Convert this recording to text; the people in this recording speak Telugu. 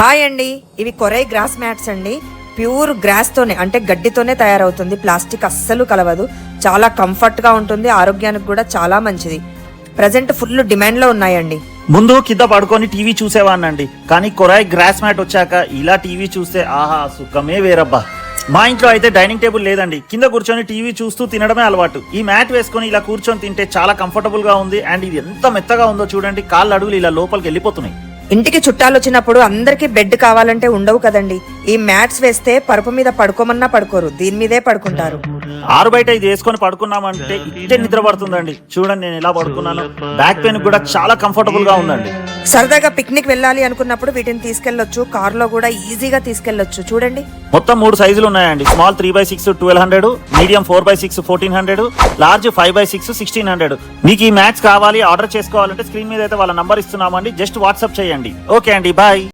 హాయ్ అండి. ఇవి కొరై గ్రాస్ మ్యాట్స్ అండి. ప్యూర్ గ్రాస్తోనే అంటే గడ్డితోనే తయారవుతుంది. ప్లాస్టిక్ అస్సలు కలవదు. చాలా కంఫర్ట్గా ఉంటుంది. ఆరోగ్యానికి కూడా చాలా మంచిది. ప్రజెంట్ ఫుల్ డిమాండ్లో ఉన్నాయండి. ముందు కింద పడుకొని టీవీ చూసేవాన్నండి కానీ కొరాయి గ్రాస్ మ్యాట్ వచ్చాక ఇలా టీవీ చూస్తే ఆహా సుఖమే వేరబ్బా. మా ఇంట్లో అయితే డైనింగ్ టేబుల్ లేదండి. కింద కూర్చొని టీవీ చూస్తూ తినడమే అలవాటు. ఈ మ్యాట్ వేసుకొని ఇలా కూర్చొని తింటే చాలా కంఫర్టబుల్గా ఉంది. అండ్ ఇది ఎంత మెత్తగా ఉందో చూడండి. కాళ్ళు అడుగులు ఇలా లోపలికి వెళ్ళిపోతున్నాయి. ఇంటికి చుట్టాలు వచ్చినప్పుడు అందరికీ బెడ్ కావాలంటే ఉండవు కదండి. ఈ మ్యాట్స్ వేస్తే పరుపు మీద పడుకోమన్నా పడుకోరు. దీని మీదే పడుకుంటారు. ఆరు బయట ఇది వేసుకొని పడుకున్నామంటే ఇట్టే నిద్ర పడుతుందండి. చూడండి నేను ఎలా పడుకున్నాను. బ్యాక్ పెయిన్ కూడా చాలా కంఫర్టబుల్గా ఉందండి. సరదాగా పిక్నిక్ వెళ్ళాలి అనుకున్నప్పుడు వీటిని తీసుకెళ్ళొచ్చు కారులో కూడా ఈజీగా తీసుకెళ్ళొచ్చు చూడండి. మొత్తం మూడు సైజులు ఉన్నాయండి. Small three by six twelve hundred medium four by six fourteen hundred large five by six sixteen hundred మీకు ఈ మ్యాచ్ కావాలి ఆర్డర్ చేసుకోవాలంటే స్క్రీన్ మీద అయితే వాళ్ళ నంబర్ ఇస్తున్నామండి. జస్ట్ వాట్సాప్ చేయండి. ఓకే అండి బాయ్